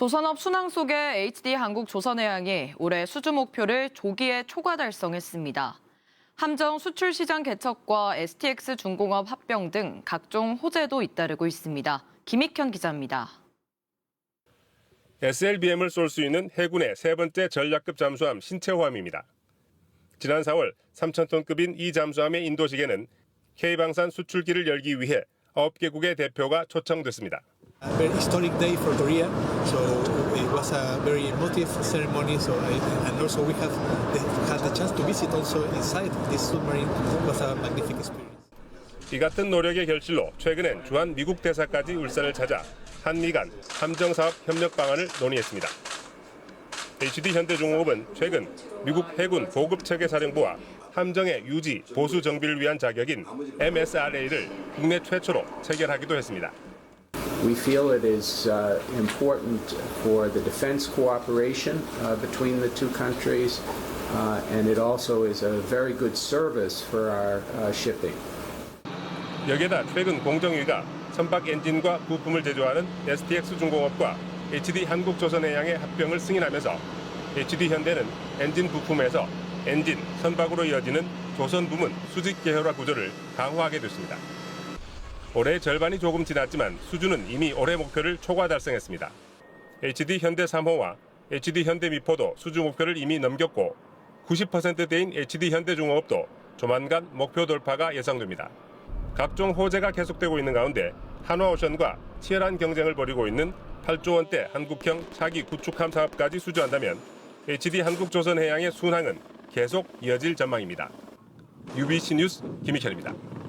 조선업 순항 속의 HD 한국 조선해양이 올해 수주 목표를 조기에 초과 달성했습니다. 함정 수출 시장 개척과 STX 중공업 합병 등 각종 호재도 잇따르고 있습니다. 김익현 기자입니다. SLBM을 쏠 수 있는 해군의 세 번째 전략급 잠수함 신체호함입니다. 지난 4월 3,000톤급인 이 잠수함의 인도식에는 K방산 수출기를 열기 위해 9개국의 대표가 초청됐습니다. A very historic day for Korea, so it was a very emotive ceremony. So I, and also we have had the chance to visit also inside this submarine. It was a magnificent experience. 이 같은 노력의 결실로 최근엔 주한 미국 대사까지 울산을 찾아 한미 간 함정 사업 협력 방안을 논의했습니다. HD 현대중공업은 최근 미국 해군 고급 체계 사령부와 함정의 유지 보수 정비를 위한 자격인 MSRA를 국내 최초로 체결하기도 했습니다. We feel it is uh, important for the defense cooperation uh, between the two countries, uh, and it also is a very good service for our uh, shipping. 여기에다 최근 공정위가 선박 엔진과 부품을 제조하는 STX 중공업과 HD 한국조선해양의 합병을 승인하면서 HD 현대는 엔진 부품에서 엔진, 선박으로 이어지는 조선 부문 수직 계열화 구조를 강화하게 됐습니다. 올해 절반이 조금 지났지만 수주는 이미 올해 목표를 초과 달성했습니다. HD 현대 3호와 HD 현대 미포도 수주 목표를 이미 넘겼고 90%대인 HD 현대 중공업도 조만간 목표 돌파가 예상됩니다. 각종 호재가 계속되고 있는 가운데 한화오션과 치열한 경쟁을 벌이고 있는 8조 원대 한국형 차기 구축함 사업까지 수주한다면 HD 한국조선해양의 순항은 계속 이어질 전망입니다. UBC 뉴스 김희철입니다.